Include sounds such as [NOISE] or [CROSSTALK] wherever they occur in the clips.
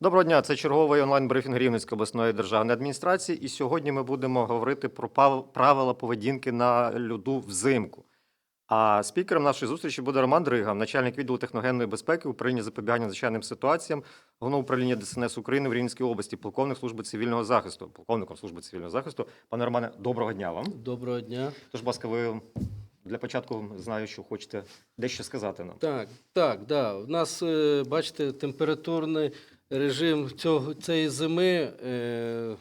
Доброго дня, це черговий онлайн-брифінг Рівненської обласної державної адміністрації. І сьогодні ми будемо говорити про правила поведінки на льоду взимку. А спікером нашої зустрічі буде Роман Дрига, начальник відділу техногенної безпеки управління запобігання надзвичайним ситуаціям Головного управління ДСНС України в Рівненській області, полковник служби цивільного захисту. Полковником служби цивільного захисту. Пане Романе, доброго дня вам. Доброго дня. Тож, будь ласка, ви для початку знаю, що хочете дещо сказати нам. Так, так, да. У нас, е, бачите, температурний режим цього, цієї зими. Е,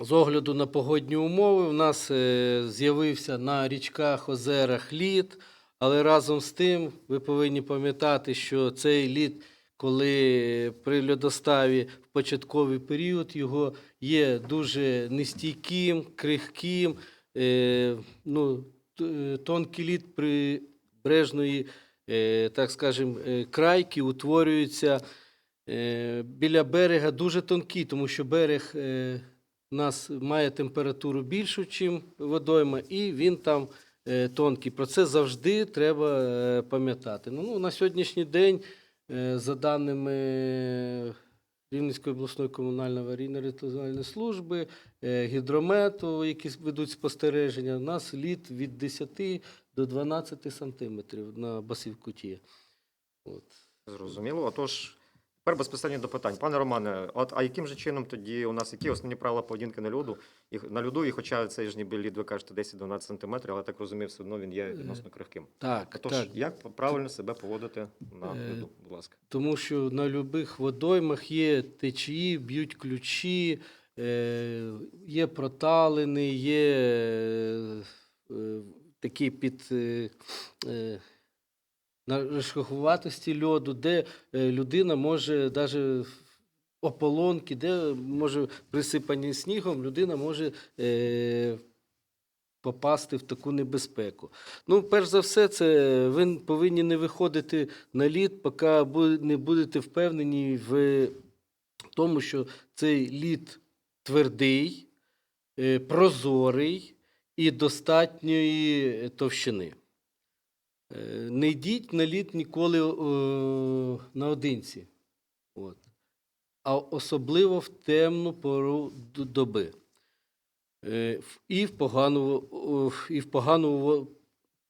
з огляду на погодні умови, у нас е, з'явився на річках, озерах лід, але разом з тим ви повинні пам'ятати, що цей лід, коли при льодоставі в початковий період, його є дуже нестійким, крихким. Е, ну, тонкий лід прибережної, е, так скажем, е, крайки утворюється е, біля берега дуже тонкий, тому що берег е, у нас має температуру більшу, ніж водойма, і він там е, тонкий. Про це завжди треба е, пам'ятати. Ну, ну, на сьогоднішній день, е, за даними Рівненської обласної комунальної аварійно-рятувальної служби, е, гідромету, які ведуть спостереження, у нас лід від 10 до 12 сантиметрів на Басівкуті. От. Зрозуміло. Отож, тепер безпосередньо до питань. Пане Романе, от а яким же чином тоді у нас які основні правила поведінки на льоду? І на льоду, і хоча цей ж ніби лід, ви кажете, 10-12 сантиметрів, але так розумію, все одно він є відносно крихким. Так, Отож, так. як правильно себе поводити на Е, льоду, будь ласка. Тому що на будь-яких водоймах є течії, б'ють ключі, е, є проталини, є е, е, такі під е, е, на розрахуватості льоду, де е, людина може навіть ополонки, де може присипані снігом, людина може е, попасти в таку небезпеку. Ну, перш за все, це ви повинні не виходити на лід, поки не будете впевнені в тому, що цей лід твердий, прозорий і достатньої товщини. Е, Не йдіть на лід ніколи е, наодинці. От. А особливо в темну пору доби. Е, І в погану, о, і в погану,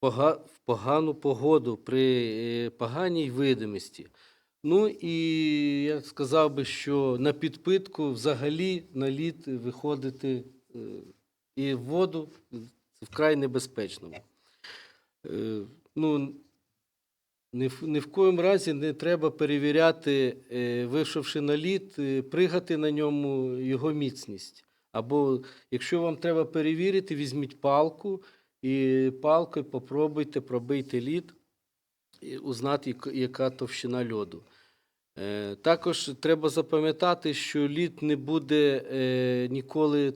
пога, в погану погоду при е, поганій видимості. Ну і я сказав би, що на підпитку взагалі на лід виходити е, і воду вкрай небезпечно. Е, Ну, ні в, ні в коїм разі не треба перевіряти, е, вийшовши на лід, е, пригати на ньому його міцність. Або якщо вам треба перевірити, візьміть палку і палкою попробуйте пробийте лід і узнати, яка- товщина льоду. Також треба запам'ятати, що лід не буде ніколи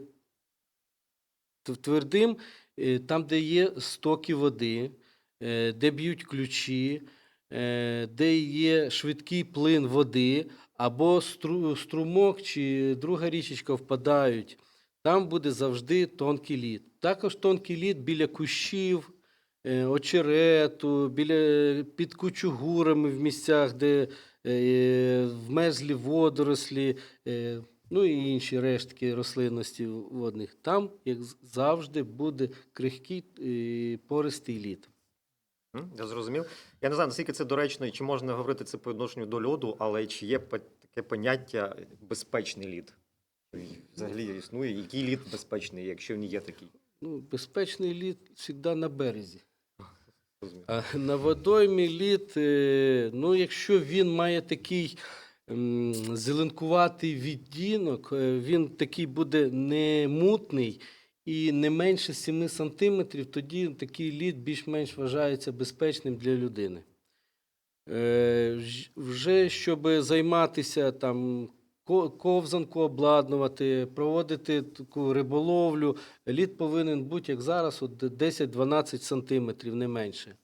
твердим, е, там, де є стоки води, е, де б'ють ключі, е, де є швидкий плин води, або струмок чи друга річечка впадають, там буде завжди тонкий лід. Також тонкий лід біля кущів, очерету, біля під кучугурами в місцях, де вмерзлі водорослі, ну і інші рештки рослинності водних. Там, як завжди, буде крихкий е, пористий лід. Я зрозумів. Я не знаю, наскільки це доречно, і чи можна говорити це по відношенню до льоду, але чи є таке поняття безпечний лід? Взагалі існує, який лід безпечний, якщо він є такий? Ну, безпечний лід завжди на березі. А на водоймі лід, е, ну, якщо він має такий зеленкуватий відтінок, е, він такий буде не мутний і не менше 7 сантиметрів, тоді такий лід більш-менш вважається безпечним для людини. Е, Вже щоб займатися там ковзанку обладнувати, проводити таку риболовлю, лід повинен бути, як зараз, 10-12 сантиметрів, не менше.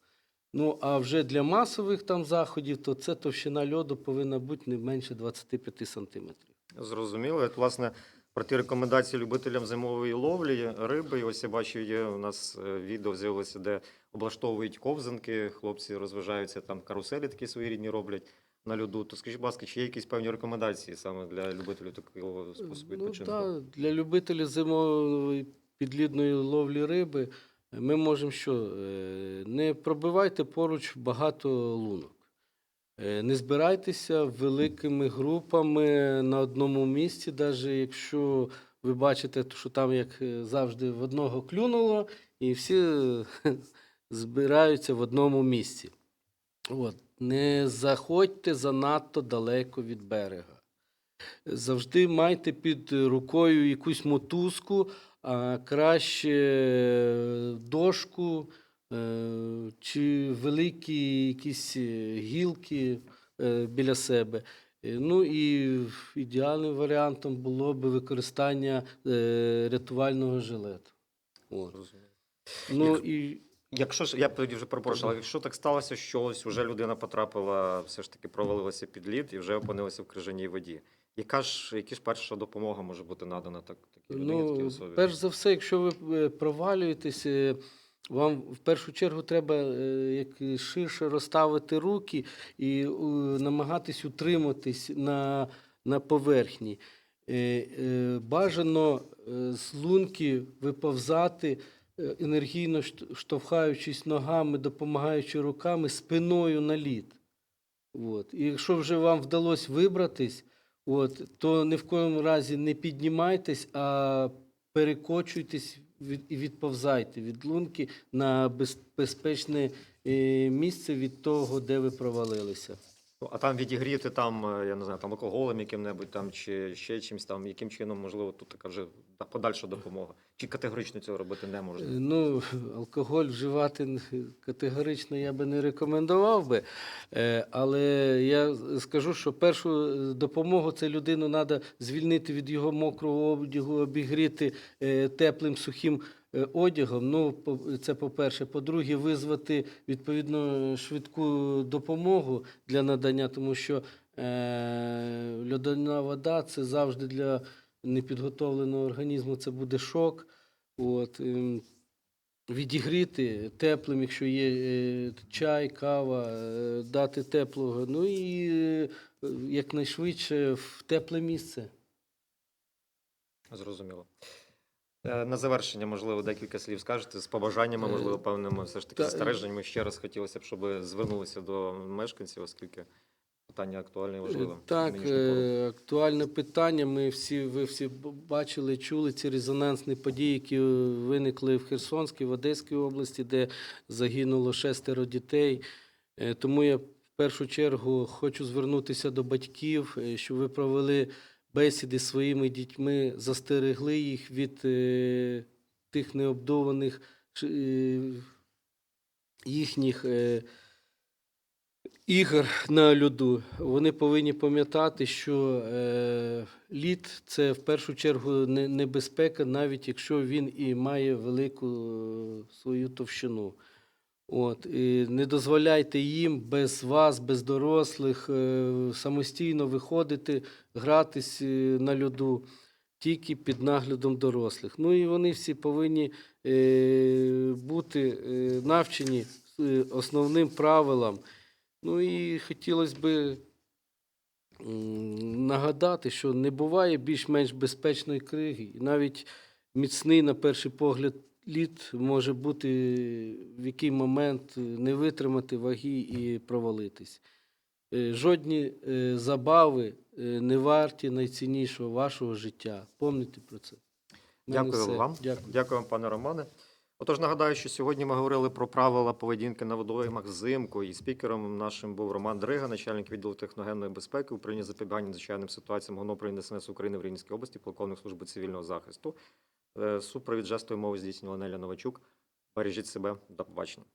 Ну, а вже для масових там заходів, то це товщина льоду повинна бути не менше 25 сантиметрів. Зрозуміло. От, власне, про ті рекомендації любителям зимової ловлі, риби. Ось я бачу, є у нас е, відео з'явилося, де облаштовують ковзанки, хлопці розважаються, там каруселі такі своєрідні роблять. на льоду, то скажіть, будь ласка, чи є якісь певні рекомендації саме для любителів такого способу Ну, відпочинку? та, для любителів зимової підлідної ловлі риби ми можемо що? е, Не пробивайте поруч багато лунок. Е, Не збирайтеся великими групами на одному місці, навіть якщо ви бачите, що там, як е, завжди, в одного клюнуло, і всі [LAUGHS] збираються в одному місці. От. Не заходьте занадто далеко від берега. Завжди майте під рукою якусь мотузку, а краще е, дошку е, чи великі якісь е, гілки біля себе. Ну і ідеальним варіантом було би використання рятувального жилету. От. Ну і Якщо ж я б тоді вже але якщо так сталося, що ось вже людина потрапила, все ж таки провалилася під лід і вже опинилася в крижаній воді. Яка ж які ж перша допомога може бути надана так такій людині, такій Ну, особі? перш за все, якщо ви е, провалюєтесь, е, вам в першу чергу треба е, як ширше розставити руки і намагатись утриматись на, на поверхні. Бажано з лунки виповзати, енергійно штовхаючись ногами, допомагаючи руками, спиною на лід. От. І якщо вже вам вдалося вибратись, от, то ні в коєму разі не піднімайтесь, а перекочуйтесь від, і відповзайте від лунки на без- безпечне е, місце від того, де ви провалилися. А там відігріти там, е, я не знаю, там алкоголем яким-небудь там чи ще чимось там, яким чином можливо тут така вже подальша допомога? Чи категорично цього робити не Е, можна? Ну, алкоголь вживати категорично я би не рекомендував би. Е, Але я скажу, що першу е, допомогу це людину треба звільнити від його мокрого одягу, обігріти е, теплим сухим е, одягом. Ну, це по-перше. По-друге, визвати відповідно швидку допомогу для надання, тому що е, льодяна вода це завжди для непідготовленого організму це буде шок. От, ем, відігріти теплим, якщо є е, чай, кава, е, дати теплого. Ну і е, якнайшвидше в тепле місце. Зрозуміло. Е, На завершення, можливо, декілька слів скажете з побажаннями, Е, можливо, певними все ж таки та, е, застереженнями. Ще раз хотілося б, щоб звернулися до мешканців, оскільки питання актуальне і важливе. Так, актуальне питання. Ми всі, ви всі бачили, чули ці резонансні події, які виникли в Херсонській, в Одеській області, де загинуло шестеро дітей. Тому я в першу чергу хочу звернутися до батьків, щоб ви провели бесіди своїми дітьми, застерегли їх від е, тих необдованих е, їхніх. е, ігор на льоду, вони повинні пам'ятати, що лід це в першу чергу небезпека, навіть якщо він і має велику свою товщину. От, і не дозволяйте їм без вас, без дорослих, е, самостійно виходити, гратись е, на льоду тільки під наглядом дорослих. Ну і вони всі повинні е, бути навчені основним правилам. Ну і хотілося б нагадати, що не буває більш-менш безпечної криги. І навіть міцний, на перший погляд, лід може бути в який момент не витримати ваги і провалитись. Е, Жодні е, забави е, не варті найціннішого вашого життя. Помните про це. Дякую все. вам. Дякую. Дякую вам, пане Романе. Отож, нагадаю, що сьогодні ми говорили про правила поведінки на водоймах взимку. І спікером нашим був Роман Дрига, начальник відділу техногенної безпеки, управління запобігання надзвичайним ситуаціям ГОНО ДСНС України в Рівненській області, полковник служби цивільного захисту. Е, Супровід жестової мови здійснювала Неля Новачук. Бережіть себе. До побачення.